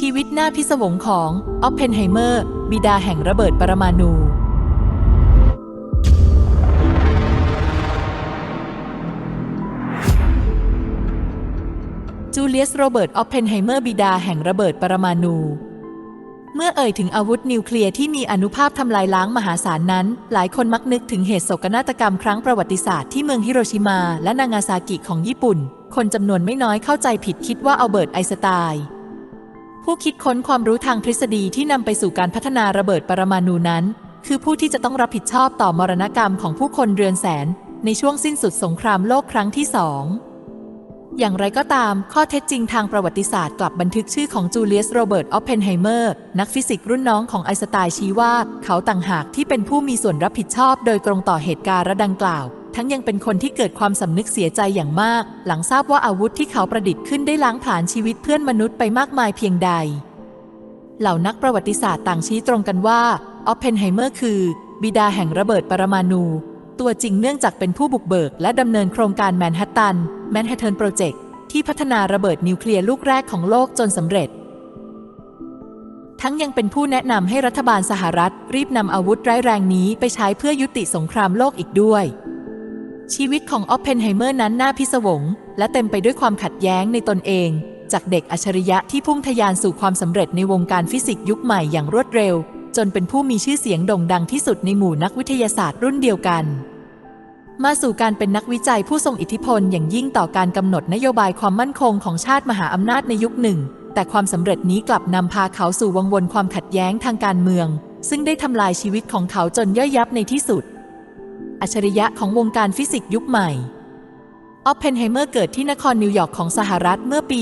ชีวิตหน้าพิศวงของออปเพนไฮเมอร์ บิดาแห่งระเบิดปรมาณูจูเลียสโรเบิร์ตออปเพนไฮเมอร์บิดาแห่งระเบิดปรมาณูเมื่อเอ่ยถึงอาวุธนิวเคลียร์ที่มีอนุภาพทำลายล้างมหาศาลนั้น หลายคนมักนึกถึงเหตุโศกนาฏกรรมครั้งประวัติศาสตร์ที่เมืองฮิโรชิมาและนางาซากิของญี่ปุ่น คนจำนวนไม่น้อยเข้าใจผิดคิดว่าอัลเบิร์ตไอน์สไตน์ ผู้คิดค้นความรู้ทางทฤษฎีที่นำไปสู่การพัฒนาระเบิดปรมาณูนั้น คือผู้ที่จะต้องรับผิดชอบต่อมรณกรรมของผู้คนเรือนแสน ในช่วงสิ้นสุดสงครามโลกครั้งที่สองอย่างไรก็ตามข้อเท็จจริงทางประวัติศาสตร์กลับบันทึกชื่อของจูเลียสโรเบิร์ตออปเพนไฮเมอร์ นักฟิสิกส์รุ่นน้องของไอน์สไตน์ชี้ว่า เขาต่างหากที่เป็นผู้มีส่วนรับผิดชอบโดยตรงต่อเหตุการณ์ดังกล่าว ทั้งยังเป็นคนที่เกิดความสำนึกเสียใจอย่างมาก หลังทราบว่าอาวุธที่เขาประดิษฐ์ขึ้นได้ล้างผลาญชีวิตเพื่อนมนุษย์ไปมากมายเพียงใด เหล่านักประวัติศาสตร์ต่างชี้ตรงกันว่าออปเพนไฮเมอร์คือ บิดาแห่งระเบิดปรมาณูตัวจริงเนื่องจากเป็นผู้บุกเบิก และดำเนินโครงการแมนฮัตตันแมนฮัตเทิร์นโปรเจกต์ที่พัฒนาระเบิดนิวเคลียร์ลูกแรกของโลกจนสำเร็จ ทั้งยังเป็นผู้แนะนำให้รัฐบาลสหรัฐ รีบนำอาวุธร้ายแรงนี้ไปใช้เพื่อยุติสงครามโลกอีกด้วย ชีวิตของออปเพนไฮเมอร์นั้นน่าพิศวง และเต็มไปด้วยความขัดแย้งในตนเอง จากเด็กอัจฉริยะที่พุ่งทะยานสู่ความสำเร็จในวงการฟิสิกส์ยุคใหม่อย่างรวดเร็ว จนเป็นผู้มีชื่อเสียงโด่งดังที่สุดในหมู่นักวิทยาศาสตร์รุ่นเดียวกัน มาสู่การเป็นนักวิจัยผู้ทรงอิทธิพลอย่างยิ่งต่อการกำหนดนโยบายความมั่นคงของชาติมหาอำนาจในยุคหนึ่ง แต่ความสำเร็จนี้กลับนำพาเขาสู่วังวนความขัดแย้งทางการเมือง ซึ่งได้ทำลายชีวิตของเขาจนย่อยยับในที่สุด อัจฉริยะของวงการฟิสิกส์ยุคใหม่ ออปเพนไฮเมอร์เกิดที่นครนิวยอร์กของสหรัฐเมื่อปี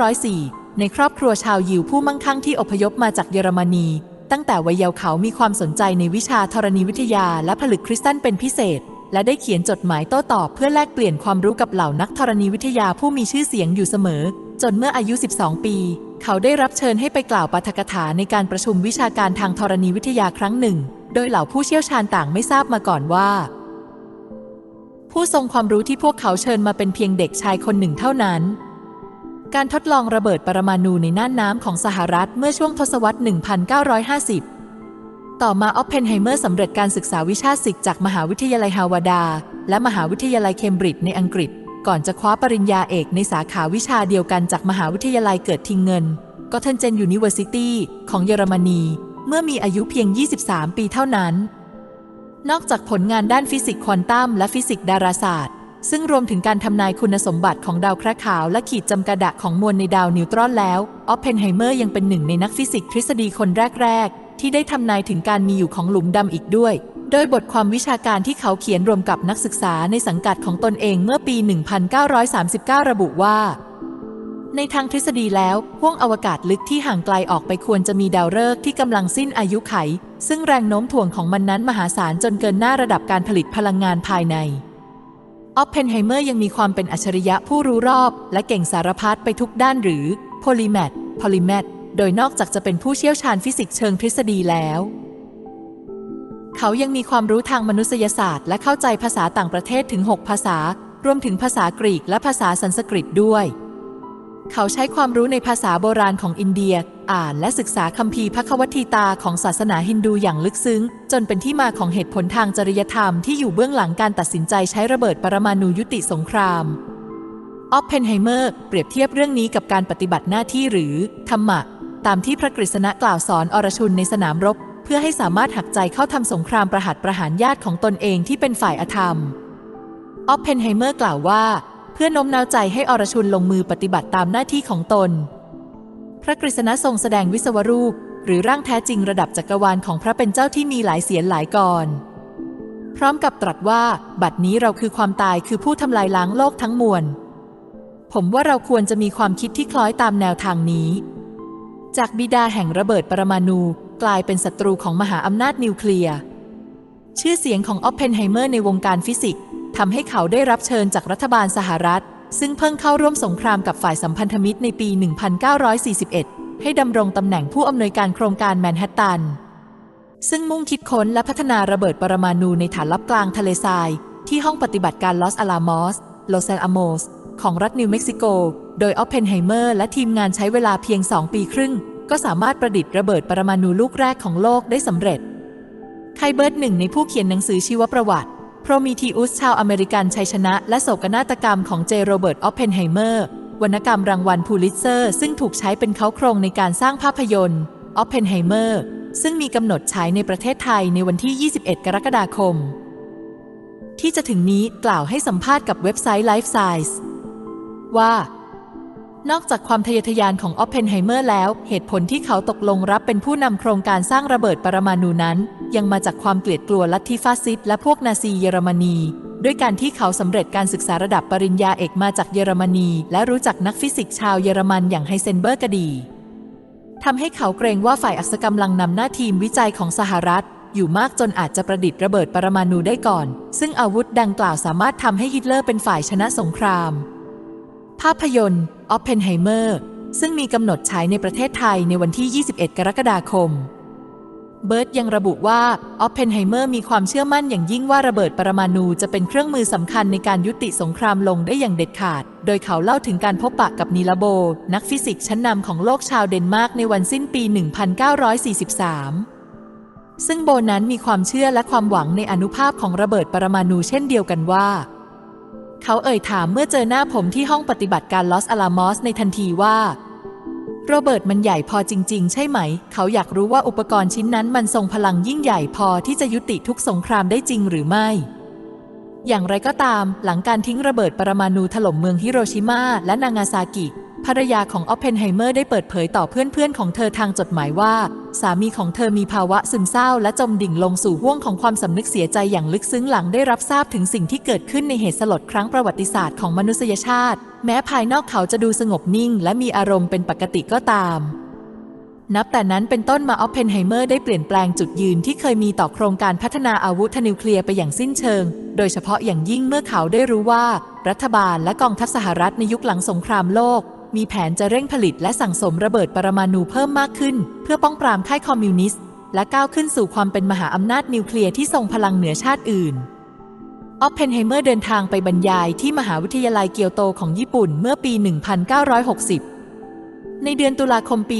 1904 ในครอบครัวชาวยิวผู้มั่งคั่งที่อพยพมาจากเยอรมนี ตั้งแต่วัยเยาว์เขามีความสนใจในวิชาธรณีวิทยาและผลึกคริสตัลเป็นพิเศษ และได้เขียนจดหมายโต้ตอบเพื่อแลกเปลี่ยนความรู้กับเหล่านักธรณีวิทยาผู้มีชื่อเสียงอยู่เสมอ จนเมื่ออายุ 12 ปี เขาได้รับเชิญให้ไปกล่าวปาฐกถาในการประชุมวิชาการทางธรณีวิทยาครั้งหนึ่ง ดยเหล่าผู้เชี่ยวชาญต่างไม่ทราบมาก่อนว่า ผู้ทรงความรู้ที่พวกเขาเชิญมาเป็นเพียงเด็กชายคนหนึ่งเท่านั้น การทดลองระเบิดปรมาณูในน่านน้ำของสหรัฐเมื่อช่วงทศวรรษ 1950 ต่อมาออปเพนไฮเมอร์สำเร็จการศึกษาวิชาศิกจากมหาวิทยาลัยฮาวาดา และมหาวิทยาลัยเคมบริดจ์ในอังกฤษ ก่อนจะคว้าปริญญาเอกในสาขาวิชาเดียวกันจากมหาวิทยาลัยเกิดทิงเงินกอเทนเจนยูนิเวอร์ซิตี้ของเยอรมนี เมื่อมีอายุเพียง 23 ปีเท่านั้น นอกจากผลงานด้านฟิสิกส์ควอนตัมและฟิสิกส์ดาราศาสตร์ ซึ่งรวมถึงการทำนายคุณสมบัติของดาวเคราะห์ขาวและขีดจำกัดะของมวลในดาวนิวตรอนแล้ว ออปเพนไฮเมอร์ยังเป็นหนึ่งในนักฟิสิกส์ทฤษฎีคนแรก ๆ ที่ได้ทำนายถึงการมีอยู่ของหลุมดำอีกด้วยโดยบทความวิชาการที่เขาเขียนรวมกับนักศึกษาในสังกัดของตนเองเมื่อปี 1939 ระบุว่า ในทางทฤษฎีแล้วห้วงอวกาศลึกที่ห่างไกลออกไปควรจะมีดาวฤกษ์ที่กำลังสิ้นอายุไข ซึ่งแรงโน้มถ่วงของมันนั้นมหาศาลจนเกินหน้าระดับการผลิตพลังงานภายใน ออปเพนไฮเมอร์ยังมีความเป็นอัจฉริยะผู้รู้รอบ และเก่งสารพัดไปทุกด้านหรือโพลิแมทพอลิแมทโดยนอกจากจะเป็นผู้เชี่ยวชาญฟิสิกส์เชิงทฤษฎีแล้ว เขายังมีความรู้ทางมนุษยศาสตร์ และเข้าใจภาษาต่างประเทศถึง 6 ภาษา รวมถึงภาษากรีกและภาษาสันสกฤตด้วย เขาใช้ความรู้ในภาษาโบราณของอินเดีย อ่านและศึกษาคัมภีร์พระควัตถีตาของศาสนาฮินดูอย่างลึกซึ้ง จนเป็นที่มาของเหตุผลทางจริยธรรมที่อยู่เบื้องหลังการตัดสินใจใช้ระเบิดปรมาณูยุติสงครามออปเพนไฮเมอร์เปรียบเทียบเรื่องนี้กับการปฏิบัติหน้าที่หรือธรรมะ ตามที่พระกฤษณะกล่าวสอนอรชุนในสนามรบ เพื่อให้สามารถหักใจเข้าทำสงครามประหัตประหารญาติของตนเองที่เป็นฝ่ายอธรรมออปเพนไฮเมอร์กล่าวว่า พื่อโน้มน้าวใจให้อรชุนลงมือปฏิบัติตามหน้าที่ของตน พระกฤษณะทรงแสดงวิศวรูป หรือร่างแท้จริงระดับจักรวาลของพระเป็นเจ้าที่มีหลายเสียนหลายกรพร้อมกับตรัสว่า บัดนี้เราคือความตายคือผู้ทำลายล้างโลกทั้งมวล ผมว่าเราควรจะมีความคิดที่คล้อยตามแนวทางนี้ จากบิดาแห่งระเบิดปรมาณูกลายเป็นศัตรูของมหาอำนาจนิวเคลียร์ ชื่อเสียงของออปเพนไฮเมอร์ในวงการฟิสิกส์ ทำให้เขาได้รับเชิญจากรัฐบาลสหรัฐ ซึ่งเพิ่งเข้าร่วมสงครามกับฝ่ายสัมพันธมิตรในปี 1941 ให้ดำรงตำแหน่งผู้อำนวยการโครงการแมนฮัตตัน ซึ่งมุ่งคิดค้นและพัฒนาระเบิดปรมาณูในฐานลับกลางทะเลทราย ที่ห้องปฏิบัติการลอสอาลามอส โลเซลอโมส ของรัฐนิวเม็กซิโก โดยออปเพนไฮเมอร์และทีมงานใช้เวลาเพียง 2 ปีครึ่ง ก็สามารถประดิษฐ์ระเบิดปรมาณูลูกแรกของโลกได้สำเร็จไคเบิร์ตหนึ่งในผู้เขียนหนังสือชีวประวัติ รมีทีอุสชาวอเมริกันชัยชนะ และโศกนาฏกรรมของเจโรเบิร์ต ออฟเพนไฮเมอร์ วรรณกรรมรางวัลพูลิตเซอร์ ซึ่งถูกใช้เป็นเขาโครงในการสร้างภาพยนตร์ ออฟเพนไฮเมอร์ ซึ่งมีกำหนดฉายในประเทศไทยในวันที่ 21 กรกฎาคม ที่จะถึงนี้กล่าวให้สัมภาษณ์กับเว็บไซต์ Life Size ว่า นอกจากความทะเยอทะยานของออปเพนไฮเมอร์แล้ว เหตุผลที่เขาตกลงรับเป็นผู้นำโครงการสร้างระเบิดปรมาณูนั้น ยังมาจากความเกลียดกลัวลัทธิฟาสซิสต์และพวกนาซีเยอรมนี ด้วยการที่เขาสำเร็จการศึกษาระดับปริญญาเอกมาจากเยอรมนี และรู้จักนักฟิสิกส์ชาวเยอรมันอย่างไฮเซนเบิร์กดีทำให้เขาเกรงว่าฝ่ายอัศกำลังนำหน้าทีมวิจัยของสหรัฐ อยู่มากจนอาจจะประดิษฐ์ระเบิดปรมาณูได้ก่อน ซึ่งอาวุธดังกล่าวสามารถทำให้ฮิตเลอร์เป็นฝ่ายชนะสงคราม ภาพยนตร์ออปเพนไฮเมอร์ซึ่งมีกำหนดฉายในประเทศไทยในวันที่ 21 กรกฎาคม เบิร์ตยังระบุว่าออปเพนไฮเมอร์มีความเชื่อมั่นอย่างยิ่งว่าระเบิดปรมาณูจะเป็นเครื่องมือสำคัญในการยุติสงครามลงได้อย่างเด็ดขาด โดยเขาเล่าถึงการพบปะกับนีลาโบ นักฟิสิกส์ชั้นนำของโลกชาวเดนมาร์กในวันสิ้นปี 1943 ซึ่งโบนั้นมีความเชื่อและความหวังในอนุภาพของระเบิดปรมาณูเช่นเดียวกันว่า เขาเอ่ยถามเมื่อเจอหน้าผมที่ห้องปฏิบัติการลอสอาลามอสในทันทีว่า โรเบิร์ตมันใหญ่พอจริง ๆ ใช่ไหม เขาอยากรู้ว่าอุปกรณ์ชิ้นนั้นมันทรงพลังยิ่งใหญ่พอที่จะยุติทุกสงครามได้จริงหรือไม่ อย่างไรก็ตาม หลังการทิ้งระเบิดปรมาณูถล่มเมืองฮิโรชิมาและนางาซากิ ภรรยาของออปเพนไฮเมอร์ได้เปิดเผยต่อเพื่อนๆ ของเธอทางจดหมายว่า สามีของเธอมีภาวะซึมเศร้าและจมดิ่งลงสู่ห้วงของความสำนึกเสียใจอย่างลึกซึ้งหลังได้รับทราบถึงสิ่งที่เกิดขึ้นในเหตุสลดครั้งประวัติศาสตร์ของมนุษยชาติ แม้ภายนอกเขาจะดูสงบนิ่ง และมีอารมณ์เป็นปกติก็ตามนับแต่นั้นเป็นต้นมาออปเพนไฮเมอร์ได้เปลี่ยนแปลงจุดยืนที่เคยมีต่อโครงการพัฒนาอาวุธนิวเคลียร์ไปอย่างสิ้นเชิง โดยเฉพาะอย่างยิ่งเมื่อเขาได้รู้ว่า รัฐบาลและกองทัพสหรัฐในยุคหลังสงครามโลก มีแผนจะเร่งผลิตและสั่งสมระเบิดปรมาณูเพิ่มมากขึ้น เพื่อป้องปรามค่ายคอมมิวนิสต์ และก้าวขึ้นสู่ความเป็นมหาอำนาจนิวเคลียร์ที่ทรงพลังเหนือชาติอื่น ออปเพนไฮเมอร์เดินทางไปบรรยายที่มหาวิทยาลัยเกียวโตของญี่ปุ่นเมื่อปี 1960ในเดือนตุลาคมปี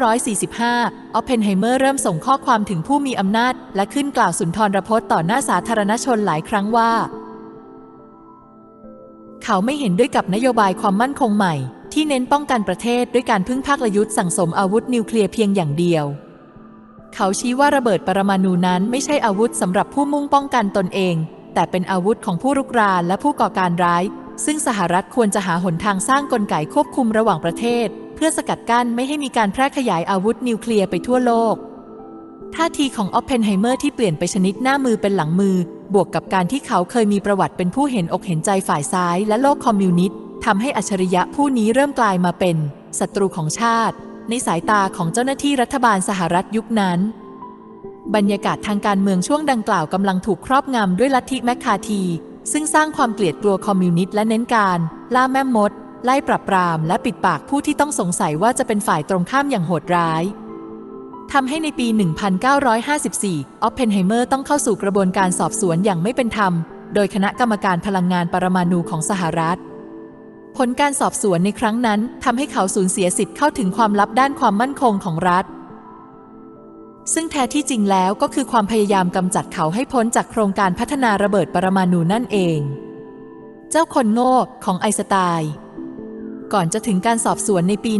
1945 ออปเพนไฮเมอร์เริ่มส่งข้อความถึงผู้มีอำนาจ และขึ้นกล่าวสุนทรพจน์ต่อหน้าสาธารณชนหลายครั้งว่า เขาไม่เห็นด้วยกับนโยบายความมั่นคงใหม่ ที่เน้นป้องกันประเทศด้วยการพึ่งภาคละยุทธ์สั่งสมอาวุธนิวเคลียร์เพียงอย่างเดียว เขาชี้ว่าระเบิดปรมาณูนั้นไม่ใช่อาวุธสำหรับผู้มุ่งป้องกันตนเอง แต่เป็นอาวุธของผู้รุกรานและผู้ก่อการร้าย ซึ่งสหรัฐควรจะหาหนทางสร้างกลไกควบคุมระหว่างประเทศ เพื่อสกัดกั้นไม่ให้มีการแพร่ขยายอาวุธนิวเคลียร์ไปทั่วโลกท่าทีของออปเพนไฮเมอร์ที่เปลี่ยนไปชนิดหน้ามือเป็นหลังมือ บวกกับการที่เขาเคยมีประวัติเป็นผู้เห็นอกเห็นใจฝ่ายซ้ายและโลกคอมมิวนิสต์ ทำให้อัจฉริยะผู้นี้เริ่มกลายมาเป็นศัตรูของชาติ ในสายตาของเจ้าหน้าที่รัฐบาลสหรัฐยุคนั้น บรรยากาศทางการเมืองช่วงดังกล่าวกำลังถูกครอบงำด้วยลัทธิแมคคาที ซึ่งสร้างความเกลียดกลัวคอมมิวนิสต์และเน้นการล่าแม่มด ไล่ปรับปราม และปิดปากผู้ที่ต้องสงสัยว่าจะเป็นฝ่ายตรงข้ามอย่างโหดร้ายทำให้ในปี 1954 ออปเพนไฮเมอร์ต้องเข้าสู่กระบวนการสอบสวนอย่างไม่เป็นธรรม โดยคณะกรรมการพลังงานปรมาณูของสหรัฐ ผลการสอบสวนในครั้งนั้นทำให้เขาสูญเสียสิทธิ์เข้าถึงความลับด้านความมั่นคงของรัฐ ซึ่งแท้ที่จริงแล้วก็คือความพยายามกำจัดเขาให้พ้นจากโครงการพัฒนาระเบิดปรมาณูนั่นเอง เจ้าคนโง่ของไอน์สไตน์ก่อนจะถึงการสอบสวนในปี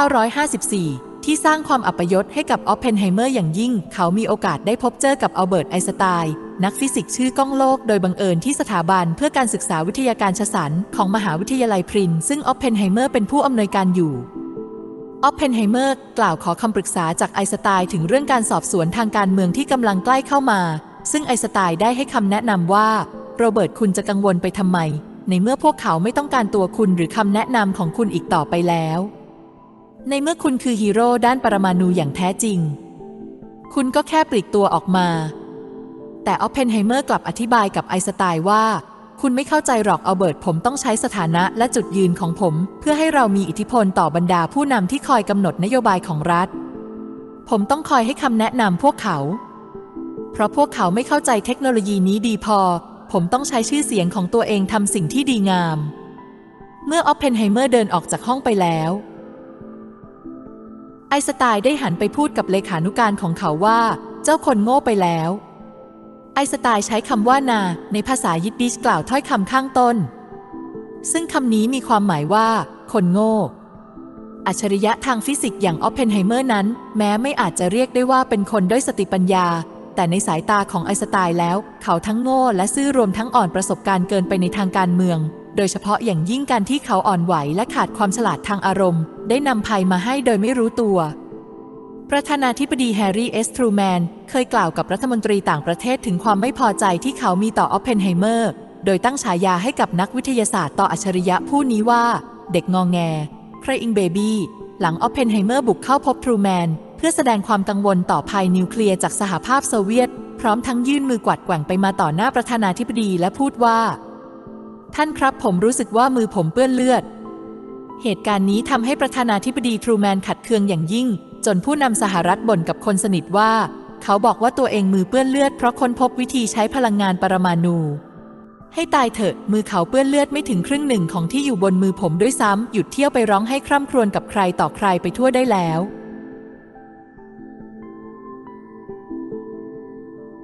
1954 ที่สร้างความอัปยศให้กับออปเพนไฮเมอร์อย่างยิ่ง เขามีโอกาสได้พบเจอกับอัลเบิร์ตไอน์สไตน์นักฟิสิกส์ชื่อก้องโลกโดยบังเอิญที่สถาบันเพื่อการศึกษาวิทยาการชสันของมหาวิทยาลัยพรินซ์ซึ่งออปเพนไฮเมอร์เป็นผู้อำนวยการอยู่ออปเพนไฮเมอร์กล่าวขอคำปรึกษาจากไอน์สไตน์ถึงเรื่องการสอบสวนทางการเมืองที่กำลังใกล้เข้ามา ซึ่งไอน์สไตน์ได้ให้คำแนะนำว่าโรเบิร์ตคุณจะกังวลไปทำไม ในเมื่อพวกเขาไม่ต้องการตัวคุณหรือคำแนะนำของคุณอีกต่อไปแล้ว ในเมื่อคุณคือฮีโร่ด้านปรมาณูอย่างแท้จริง คุณก็แค่ปลีกตัวออกมา แต่ออปเพนไฮเมอร์กลับอธิบายกับไอสไตน์ว่า คุณไม่เข้าใจหรอกเอัลเบิร์ตผมต้องใช้สถานะและจุดยืนของผม เพื่อให้เรามีอิทธิพลต่อบรรดาผู้นำที่คอยกำหนดนโยบายของรัฐ ผมต้องคอยให้คำแนะนำพวกเขา เพราะพวกเขาไม่เข้าใจเทคโนโลยีนี้ดีพอ ผมต้องใช้ชื่อเสียงของตัวเองทำสิ่งที่ดีงาม เมื่อออปเพนไฮเมอร์เดินออกจากห้องไปแล้ว ไอสไตน์ได้หันไปพูดกับเลขานุการของเขาว่า เจ้าคนโง่ไปแล้ว ไอสไตน์ใช้คำว่านา ในภาษายิดดิชกล่าวถ้อยคำข้างต้น ซึ่งคำนี้มีความหมายว่า คนโง่ อัจฉริยะทางฟิสิกส์อย่างออปเพนไฮเมอร์นั้น แม้ไม่อาจจะเรียกได้ว่าเป็นคนด้อยสติปัญญา แต่ในสายตาของไอสไตน์แล้ว เขาทั้งโง่และซื่อรวมทั้งอ่อนประสบการณ์เกินไปในทางการเมือง โดยเฉพาะอย่างยิ่งการที่เขาอ่อนไหวและขาดความฉลาดทางอารมณ์ ได้นำภัยมาให้โดยไม่รู้ตัว ประธานาธิบดีแฮร์รี่เอสทรูแมนเคยกล่าวกับรัฐมนตรีต่างประเทศถึงความไม่พอใจที่เขามีต่อออปเพนไฮเมอร์ โดยตั้งฉายาให้กับนักวิทยาศาสตร์ต่ออัจฉริยะผู้นี้ว่า เด็กงองแง c r y i n g Baby หลังออปเพนไฮเมอร์บุกเข้าพบทรูแมนเพื่อแสดงความกังวลต่อภัยนิวเคลียร์จากสหภาพโซเวียต พร้อมทั้งยื่นมือกวัดแกว่งไปมาต่อหน้าประธานาธิบดีและพูดว่า ท่านครับผมรู้สึกว่ามือผมเปื้อนเลือด เหตุการณ์นี้ทำให้ประธานาธิบดีทรูแมนขัดเคืองอย่างยิ่ง จนผู้นำสหรัฐบ่นกับคนสนิทว่า เขาบอกว่าตัวเองมือเปื้อนเลือดเพราะค้นพบวิธีใช้พลังงานปรมาณูให้ตายเถอะ มือเขาเปื้อนเลือดไม่ถึงครึ่งหนึ่งของที่อยู่บนมือผมด้วยซ้ำ หยุดเที่ยวไปร้องให้คร่ำครวญกับใครต่อใครไปทั่วได้แล้ว